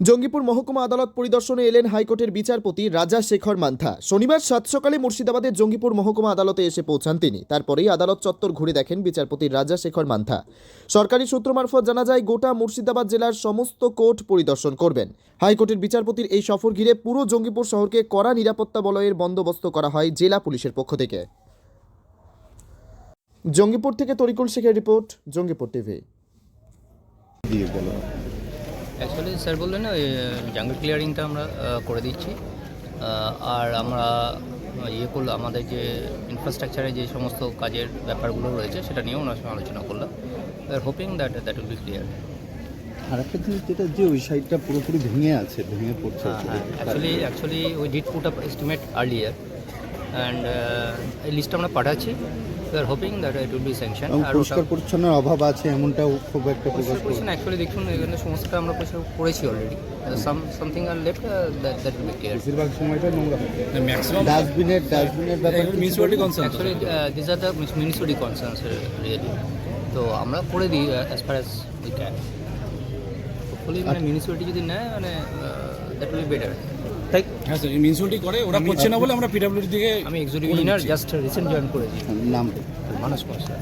জঙ্গিপুর মহকুমা আদালত পরিদর্শনে এলেন হাইকোর্টের বিচারপতি রাজা শেখর মান্থা। শনিবার সাত সকালে মুর্শিদাবাদের জঙ্গিপুর মহকুমা আদালতে এসে পৌঁছান তিনি। তারপরেই আদালত চত্বর ঘুরে দেখেন বিচারপতি রাজা শেখর মান্থা। সরকারি সূত্র মারফত জানা যায়, গোটা মুর্শিদাবাদ জেলার সমস্ত কোর্ট পরিদর্শন করবেন। হাইকোর্টের বিচারপতির এই সফর ঘিরে পুরো জঙ্গিপুর শহরকে কড়া নিরাপত্তা বলয়ের বন্দোবস্ত করা হয় জেলা পুলিশের পক্ষ থেকে। জঙ্গিপুর থেকে তরিকুল শেখের report, Jangipur TV. Actually sir বললেন ওই জাঙ্গল ক্লিয়ারিংটা আমরা করে দিচ্ছি। আর আমরা ইয়ে করলাম আমাদের যে ইনফ্রাস্ট্রাকচারে যে সমস্ত কাজের ব্যাপারগুলো রয়েছে সেটা নিয়েও ওনার সঙ্গে আলোচনা করলাম। আর hoping that that will be clear আর একটা জিনিস যেটা যে ওই সাইডটা পুরোপুরি ভেঙে আছে ভেঙে পড়ছে হ্যাঁ actually actually we did put up estimate earlier and এই লিস্টটা আমরা পাঠাচ্ছি। Hoping that it will be sanction এবং আর পরিষ্কার পরিচ্ছন্নের অভাব আছে এমনটাও খুব একটা প্রকাশ করে পরিষ্কার অ্যাকচুয়ালি দেখুন এখানে সমস্তটা আমরা পরিষ্কার করেছি already some something are left that will be clear বেশিরভাগ সময়টা নোংরা ম্যাক্সিমাম ডাস্টবিনের ডাস্টবিনের ব্যাপারে বলবেন? Concern actually this are the municipality concerns really তো আমরা করে দিই as far as we can hopefully মানে মিউনিসিপালিটি যদি নেয় মানে দ্যাট উইল বেটার তাই? হ্যাঁ স্যার মিউনিসিপালিটি করে ওরা করছে না বলে আমরা পিডাব্লিউডি থেকে আমি executive engineer just recent join করেছি। নাম মানস কুমার স্যার